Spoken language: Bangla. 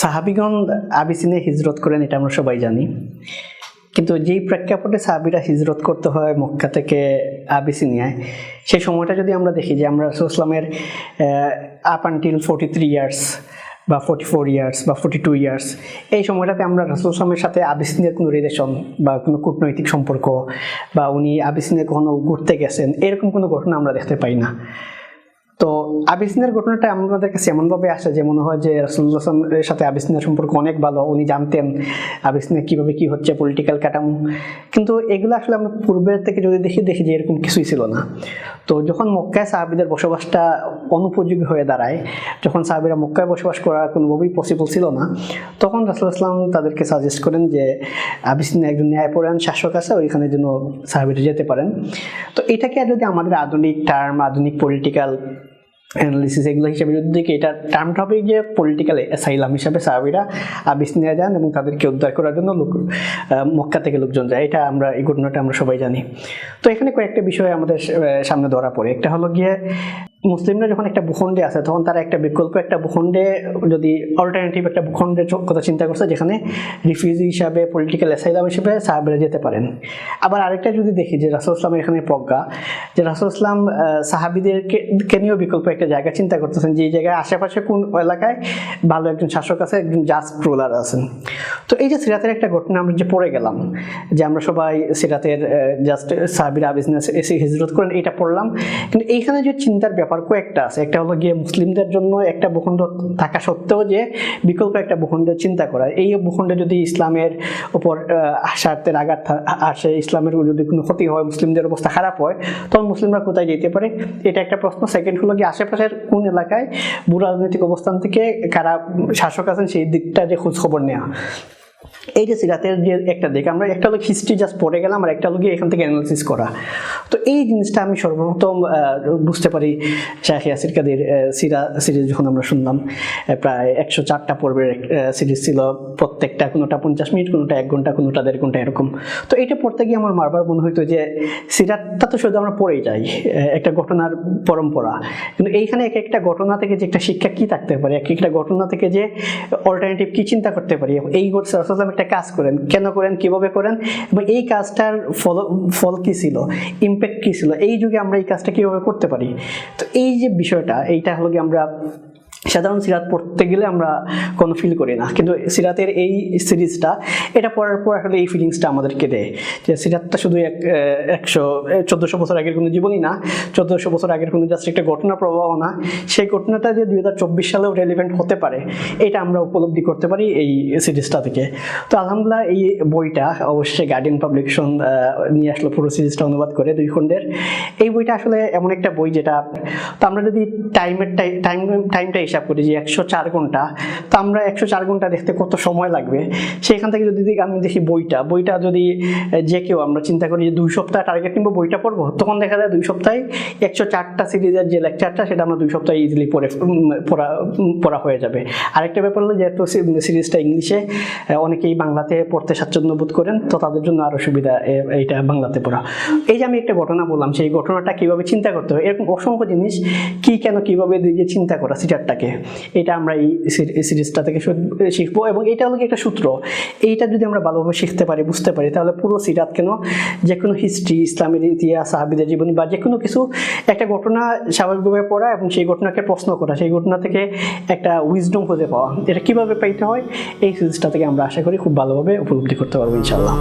সাহাবিগণ আবিসিনে হিজরত করেন, এটা আমরা সবাই জানি। কিন্তু যেই প্রেক্ষাপটে সাহাবিরা হিজরত করতে হয় মক্কা থেকে আবিসিনিয়ায় সেই সময়টা যদি আমরা দেখি যে আমরা রসুলামের up until forty three years বা ফোর্টি ফোর ইয়ার্স বা ফোর্টি টু ইয়ার্স এই সময়টাতে আমরা রাসুলামের সাথে আবিসিনের কোনো রিলেশন বা কোনো কূটনৈতিক সম্পর্ক বা উনি আবিসিনে কখনো ঘুরতে গেছেন, এরকম কোনো ঘটনা আমরা দেখতে পাই না। তো আবিসিনের ঘটনাটা আমাদের কাছে এমনভাবে আসে যে মনে হয় যে রাসুল্লাহামের সাথে আবিসিনের সম্পর্ক অনেক ভালো, উনি জানতেন আবিসিনে কীভাবে কী হচ্ছে পলিটিক্যাল কাঠামো। কিন্তু এগুলো আসলে আমরা পূর্বের থেকে যদি দেখি দেখি যে এরকম কিছুই ছিল না। তো যখন মক্কায় সাহাবিদের বসবাসটা অনুপযোগী হয়ে দাঁড়ায়, যখন সাহাবিরা মক্কায় বসবাস করা কোনোভাবেই পসিবল ছিল না, তখন রাসুল তাদেরকে সাজেস্ট করেন যে আবিসিনে একজন ন্যায়পরায়ণ শাসক আছে, ওইখানে যেন সাহাবিরা যেতে পারেন। তো এটাকে যদি আমাদের আধুনিক টার্ম আধুনিক পলিটিক্যাল অ্যানালিসিস এগুলো হিসাবে যদি দেখি, এটা টার্ম হবে যে পলিটিক্যাল অ্যাসাইলাম হিসাবে সাহাবিরা আবিস নিয়ে যান এবং তাদেরকে উদ্ধার করার জন্য লোক মক্কা থেকে লোকজন যায়। এটা আমরা, এই ঘটনাটা আমরা সবাই জানি। তো এখানে কয়েকটা বিষয় আমাদের সামনে ধরা পড়ে। একটা হলো গিয়ে মুসলিমরা যখন একটা ভূখণ্ডে আছে, তখন তারা একটা বিকল্প, একটা ভূখণ্ডে যদি অল্টারনেটিভ একটা ভূখণ্ডের কথা চিন্তা করছে, যেখানে রিফিউজি হিসাবে পলিটিক্যাল অ্যাসাইলাম হিসেবে সাহাবিরা যেতে পারেন। আবার আরেকটা যদি দেখি, যে রাসুল ইসলামের এখানে প্রজ্ঞা, যে রাসুল ইসলাম সাহাবিদেরকে নিয়েও বিকল্প একটা জায়গা চিন্তা করতেছেন, যে এই জায়গায় আশেপাশে কোন এলাকায় ভালো একজন শাসক আছে, একজন জাস্ট রুলার আছেন। তো এই যে সিরাতের একটা ঘটনা আমরা যে পড়ে গেলাম, যে আমরা সবাই সিরাতের জাস্ট সাহাবিরা বিজনেস এসে হিজরত করেন, এটা পড়লাম। কিন্তু এইখানে যে চিন্তার ব্যাপার কয়েকটা আছে। একটা হলো গিয়ে মুসলিমদের জন্য একটা ভূখণ্ড থাকা সত্ত্বেও যে বিকল্প একটা ভূখণ্ড চিন্তা করা। এই ভূখণ্ডে যদি ইসলামের উপর স্বার্থের আঘাত আসে, ইসলামের যদি কোনো ক্ষতি হয়, মুসলিমদের অবস্থা খারাপ হয়, তখন মুসলিমরা কোথায় যেতে পারে? এটা একটা প্রশ্ন। সেকেন্ড হলো কি আশেপাশের কোন এলাকায় ভূ, রাজনৈতিক অবস্থান থেকে কারা শাসক আছেন সেই দিকটা যে খোঁজ খবর নেওয়া এই যে সিরাতের যে একটা দিক, আমরা একটা লোক হিস্ট্রি জাস্ট পড়ে গেলাম আর একটা লোক এখান থেকে অ্যানালিসিস করা। তো এই জিনিসটা আমি সর্বপ্রথম বুঝতে পারি শাহ ইয়াসির কাদের সিরা সিরিজ যখন আমরা শুনলাম প্রায় একশো চারটা পর্বের সিরিজ ছিল। প্রত্যেকটা কোনোটা পঞ্চাশ মিনিট, কোনোটা এক ঘণ্টা, কোনোটা দেড় ঘণ্টা এরকম। তো এটা পড়তে গিয়ে আমার বারবার মনে হইতো যে সিরাতটা তো শুধু আমরা পড়েই যাই একটা ঘটনার পরম্পরা। কিন্তু এইখানে এক একটা ঘটনা থেকে যে একটা শিক্ষা কি থাকতে পারে, এক একটা ঘটনা থেকে যে অল্টারনেটিভ কি চিন্তা করতে পারি, এই রাসূলুল্লাহ একটা কাজ করেন। কেন করেন? কীভাবে করেন? এবং এই কাজটার ফল ফল কী ছিল? ইম্প্যাক্ট কী ছিল? এই যুগে আমরা এই কাজটা কীভাবে করতে পারি? তো এই যে বিষয়টা, এইটা হলো কি আমরা সাধারণ সিরাত পড়তে গেলে আমরা কোনো ফিল করি না। কিন্তু সিরাতের এই সিরিজটা, এটা পড়ার পর আসলে এই ফিলিংসটা আমাদেরকে দেয় যে সিরাতটা শুধু এক একশো চোদ্দোশো বছর আগের কোনো জীবনই না, চোদ্দোশো বছর আগের কোনো জাস্ট একটা ঘটনা প্রবাহ না। সেই ঘটনাটা যে দুই হাজার চব্বিশ সালেও রেলিভেন্ট হতে পারে, এটা আমরা উপলব্ধি করতে পারি এই সিরিজটা থেকে। তো আলহামদুলিল্লাহ এই বইটা অবশ্যই গার্ডিয়ান পাবলিকেশন নিয়ে আসলো পুরো সিরিজটা অনুবাদ করে দুই খণ্ডের। এই বইটা আসলে এমন একটা বই যেটা, তো আমরা যদি টাইমের টাইম টাইমটা হিসাব করি যে একশো চার ঘণ্টা। তো আমরা একশো চার ঘণ্টা দেখতে কত সময় লাগবে? সেখান থেকে যদি আমি দেখি বইটা। বইটা যদি যে কেউ আমরা চিন্তা করি যে দুই সপ্তাহ টার্গেট নিবো, বইটা পড়ব, তখন দেখা যায় দুই সপ্তাহে একশো চারটা সিরিজের যে লেকচারটা সেটা আমরা দুই সপ্তাহে ইজিলি পড়ে পড়া পড়া হয়ে যাবে। আরেকটা ব্যাপার হলো, যেহেতু সিরিজটা ইংলিশে অনেকেই বাংলাতে পড়তে স্বাচ্ছন্দ্য বোধ করেন, তো তাদের জন্য আরও সুবিধা এইটা বাংলাতে পড়া। এই যে আমি একটা ঘটনা বললাম, সেই ঘটনাটা কীভাবে চিন্তা করতে হবে এরকম অসংখ্য জিনিস, কি কেন কীভাবে দিয়ে যে চিন্তা করা, সিটারটাকে। এটা আমরা এই সিরিজটা থেকে শিখব এবং এটা হলো একটা সূত্র। এইটা যদি আমরা ভালোভাবে শিখতে পারি, বুঝতে পারি, তাহলে পুরো সিরাত কেন যে কোনো হিস্ট্রি ইসলামের ইতিহাস, সাহাবিদের জীবনী বা যে কোনো কিছু একটা ঘটনা স্বাভাবিকভাবে পড়া এবং সেই ঘটনাকে প্রশ্ন করা, সেই ঘটনা থেকে একটা উইজডম খুঁজে পাওয়া। এটা কীভাবে পাইতে হয়? এই সিরিজটা থেকে আমরা আশা করি খুব ভালোভাবে উপলব্ধি করতে পারব ইনশাল্লাহ